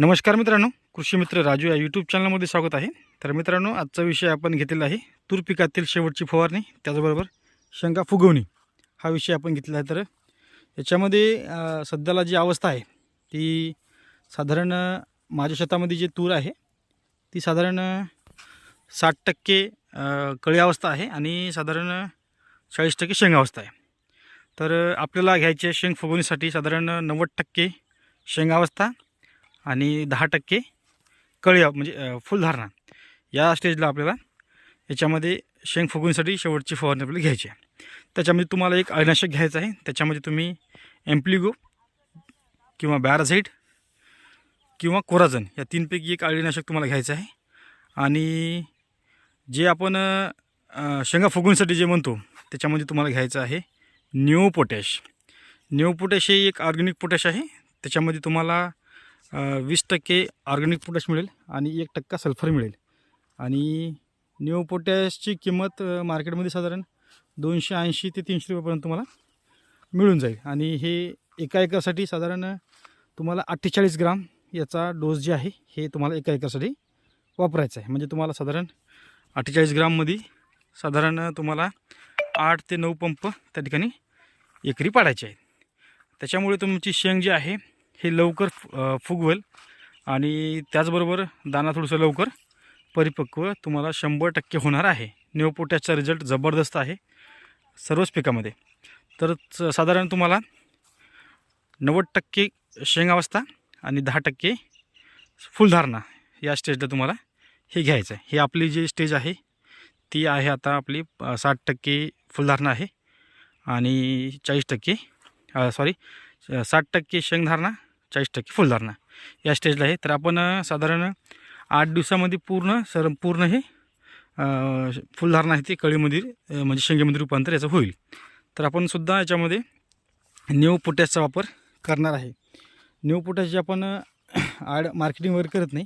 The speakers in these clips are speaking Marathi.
नमस्कार मित्रांनो कृषी मित्र राजू या यूट्यूब चॅनलमध्ये स्वागत आहे. तर मित्रांनो आजचा विषय आपण घेतलेला आहे तूर पिकातील शेवटची फवारणी त्याचबरोबर शेंगा फुगवणी हा विषय आपण घेतलेला आहे. तर याच्यामध्ये सध्याला जी अवस्था आहे ती साधारण माझ्या शेतामध्ये जी तूर आहे ती साधारण साठ टक्के कळी अवस्था आहे आणि साधारण चाळीस टक्के शेंग अवस्था आहे. तर आपल्याला घ्यायची आहे शेंग फुगवणीसाठी साधारण नव्वद टक्के शेंगावस्था आणि दहा टक्के कळी म्हणजे फुलधारणा. या स्टेजला आपल्याला याच्यामध्ये शेंग फुगवणीसाठी शेवटची फवारणी आपल्याला घ्यायची आहे. त्याच्यामध्ये तुम्हाला एक अळीनाशक घ्यायचं आहे. त्याच्यामध्ये तुम्ही एम्प्लिगो किंवा बॅराझाईट किंवा कोराजन या तीनपैकी एक अळीनाशक तुम्हाला घ्यायचं आहे. आणि जे आपण शेंगा फुगवणीसाठी जे म्हणतो त्याच्यामध्ये तुम्हाला घ्यायचं आहे न्यू पोटॅश न्यू पोटॅश हे एक ऑर्गॅनिक पोटॅश आहे. त्याच्यामध्ये तुम्हाला वीस टक्के ऑर्गॅनिक पोटॅश मिळेल आणि एक टक्का सल्फर मिळेल. आणि न्यू पोटॅशची किंमत मार्केटमध्ये साधारण दोनशे ऐंशी ते तीनशे रुपयापर्यंत तुम्हाला मिळून जाईल. आणि हे एका एकरसाठी साधारण तुम्हाला अठ्ठेचाळीस ग्राम याचा डोस जे आहे हे तुम्हाला एका एकरसाठी वापरायचं आहे. म्हणजे तुम्हाला साधारण अठ्ठेचाळीस ग्राममध्ये साधारण तुम्हाला आठ ते नऊ पंप त्या ठिकाणी एकरी पाडायचे आहेत. त्याच्यामुळे तुमची शेंग जी आहे हे लवकर फु- फुगवेल. आणि त्याचबरोबर दाना थोडंसं लवकर परिपक्व तुम्हाला शंभर टक्के होणार आहे. नेवपोट्याचा रिझल्ट जबरदस्त आहे सर्वच पिकामध्ये. तर च- साधारण तुम्हाला नव्वद टक्के शेंगावस्था आणि दहा टक्के फुलधारणा या स्टेजला तुम्हाला हे घ्यायचं आहे. हे आपली जी स्टेज आहे ती आहे आता आपली साठ टक्के फुलधारणा आहे आणि चाळीस टक्के सॉरी साठ टक्के शेंगधारणा चाळीस टक्के फुलधारणा या स्टेजला आहे. तर आपण साधारण आठ दिवसामध्ये पूर्ण सर पूर्ण हे फुलधारणा आहे ते कळीमध्ये म्हणजे शेंगेमध्ये रूपांतर याचं होईल. तर आपण सुद्धा याच्यामध्ये न्यू पोटॅशचा वापर करणार आहे. न्यू पोटॅश जे आपण ॲड आड मार्केटिंग वगैरे करत नाही.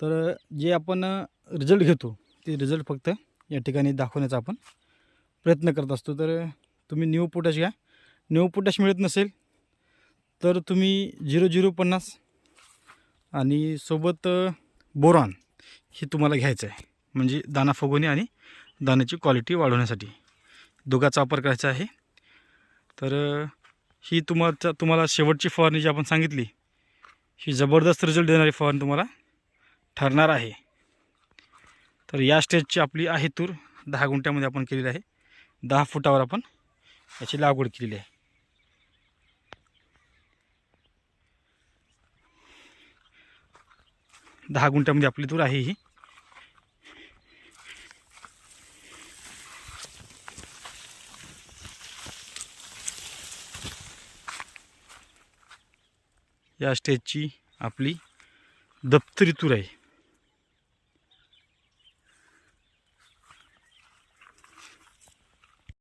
तर जे आपण रिझल्ट घेतो ते रिझल्ट फक्त या ठिकाणी दाखवण्याचा आपण प्रयत्न करत असतो. तर तुम्ही न्यू पोटॅश घ्या. न्यू पोटॅश मिळत नसेल तर तुम्ही झिरो झिरो पन्नास आणि सोबत बोरॉन हे तुम्हाला घ्यायचं आहे. म्हणजे दाना फुगवणे आणि दाण्याची क्वालिटी वाढवण्यासाठी. दोघाचा वापर करायचा आहे. तर ही तुम्हाला तुम्हाला शेवटची फवारणी जी आपण सांगितली ही जबरदस्त रिझल्ट देणारी फवारणी तुम्हाला ठरणार आहे. तर या स्टेजची आपली आहे तूर. दहा गुंठ्यामध्ये आपण केलेली आहे. दहा फुटावर आपण याची लागवड केलेली आहे. दहा गुंठ्यामध्ये आपली तूर आहे ही. या स्टेजची आपली दप्तरी तूर आहे.